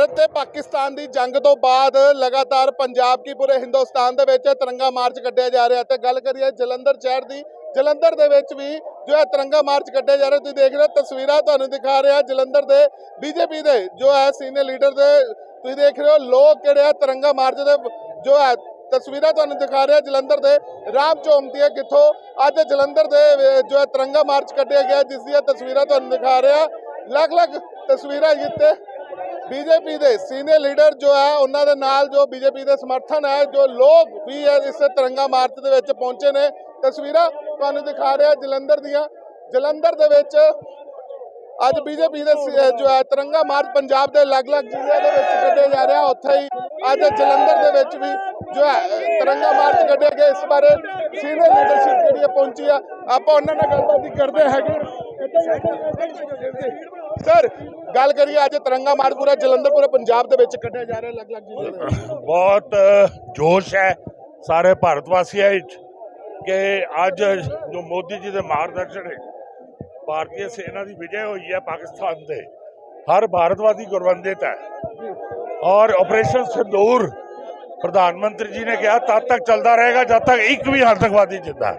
ਭਾਰਤ ਤੇ ਪਾਕਿਸਤਾਨ ਦੀ ਜੰਗ ਤੋਂ ਬਾਅਦ ਲਗਾਤਾਰ ਪੰਜਾਬ ਕੀ ਪੂਰੇ ਹਿੰਦੁਸਤਾਨ ਦੇ ਵਿੱਚ ਤਿਰੰਗਾ ਮਾਰਚ ਕੱਢਿਆ ਜਾ ਰਿਹਾ ਤੇ ਗੱਲ ਕਰੀਏ ਜਲੰਧਰ ਸ਼ਹਿਰ ਦੀ, ਜਲੰਧਰ ਦੇ ਵਿੱਚ ਵੀ ਜੋ ਹੈ ਤਿਰੰਗਾ ਮਾਰਚ ਕੱਢਿਆ ਜਾ ਰਿਹਾ, ਤੁਸੀਂ ਦੇਖ ਰਹੇ ਹੋ, ਤਸਵੀਰਾਂ ਤੁਹਾਨੂੰ ਦਿਖਾ ਰਿਹਾ ਜਲੰਧਰ ਦੇ ਬੀਜੇਪੀ ਦੇ ਜੋ ਹੈ ਸੀਨੀਅਰ ਲੀਡਰ ਦੇ, ਤੁਸੀਂ ਦੇਖ ਰਹੇ ਹੋ ਲੋਕ ਕਿਹੜੇ ਆ ਤਿਰੰਗਾ ਮਾਰਚ ਦੇ ਜੋ ਹੈ ਤਸਵੀਰਾਂ ਤੁਹਾਨੂੰ ਦਿਖਾ ਰਿਹਾ ਜਲੰਧਰ ਦੇ, ਰਾਮ ਚੌਂਕ ਦੀਆਂ ਕਿੱਥੋਂ, ਅੱਜ ਜਲੰਧਰ ਦੇ ਜੋ ਹੈ ਤਿਰੰਗਾ ਮਾਰਚ ਕੱਢਿਆ ਗਿਆ, ਜਿਸ ਦੀਆਂ ਤਸਵੀਰਾਂ ਤੁਹਾਨੂੰ ਦਿਖਾ ਰਿਹਾ ਅਲੱਗ-ਅਲੱਗ ਤਸਵੀਰਾਂ ਜਿੱਤੇ ਬੀਜੇਪੀ ਦੇ ਸੀਨੀਅਰ ਲੀਡਰ ਜੋ ਹੈ, ਉਹਨਾਂ ਦੇ ਨਾਲ ਜੋ ਬੀਜੇਪੀ ਦੇ ਸਮਰਥਨ ਹੈ, ਜੋ ਲੋਕ ਵੀ ਹੈ, ਇਸ ਤਿਰੰਗਾ ਮਾਰਚ ਦੇ ਵਿੱਚ ਪਹੁੰਚੇ ਨੇ। ਤਸਵੀਰਾਂ ਤੁਹਾਨੂੰ ਦਿਖਾ ਰਿਹਾ ਜਲੰਧਰ ਦੀਆਂ। ਜਲੰਧਰ ਦੇ ਵਿੱਚ ਅੱਜ ਬੀਜੇਪੀ ਦੇ ਸ- ਜੋ ਹੈ, ਤਿਰੰਗਾ ਮਾਰਚ ਪੰਜਾਬ ਦੇ ਅਲੱਗ-ਅਲੱਗ ਜ਼ਿਲ੍ਹਿਆਂ ਦੇ ਵਿੱਚ ਕੱਢਿਆ ਜਾ ਰਿਹਾ। ਉੱਥੇ ਹੀ ਅੱਜ ਜਲੰਧਰ ਦੇ ਵਿੱਚ ਵੀ ਜੋ ਹੈ, ਤਿਰੰਗਾ ਮਾਰਚ ਕੱਢਿਆ ਗਿਆ ਇਸ ਬਾਰੇ ਸੀਨੀਅਰ ਲੀਡਰਸ਼ਿਪ ਜਿਹੜੀ ਪਹੁੰਚੀ ਆ। ਆਪਾਂ ਉਹਨਾਂ ਨਾਲ ਗੱਲਬਾਤ ਕਰਦੇ ਹੈਗੇ। ਸਰ, ਗੱਲ ਕਰੀਏ ਅੱਜ ਤਿਰੰਗਾ ਮਾਰਚ ਪੂਰਾ, ਜਲੰਧਰ ਪੂਰੇ, ਪੰਜਾਬ ਦੇ ਵਿੱਚ ਕੱਢਿਆ ਜਾ ਰਿਹਾ ਅਲੱਗ-ਅਲੱਗ ਜ਼ਿਲ੍ਹਿਆਂ ਦੇ ਬਹੁਤ ਜੋਸ਼ ਹੈ ਸਾਰੇ ਭਾਰਤ ਵਾਸੀਆਂ ਵਿੱਚ ਕਿ ਅੱਜ ਜੋ ਮੋਦੀ ਜੀ ਦੇ ਮਾਰਗਦਰਸ਼ਨ ਹੈ ਭਾਰਤੀ ਸੈਨਾ ਦੀ ਵਿਜੇ ਹੋਈ ਹੈ ਪਾਕਿਸਤਾਨ ਦੇ। ਹਰ ਭਾਰਤਵਾਦੀ ਗੁਰਵੰਦਿਤ ਹੈ। ਔਰ ਆਪਰੇਸ਼ਨ ਸਿੰਦੂਰ ਪ੍ਰਧਾਨ ਮੰਤਰੀ ਜੀ ਨੇ ਕਿਹਾ, ਤਦ ਤੱਕ ਚੱਲਦਾ ਰਹੇਗਾ, ਜਦ ਤੱਕ ਇੱਕ ਵੀ ਆਤੰਕਵਾਦੀ ਜਿੰਦਾ। ਹੈ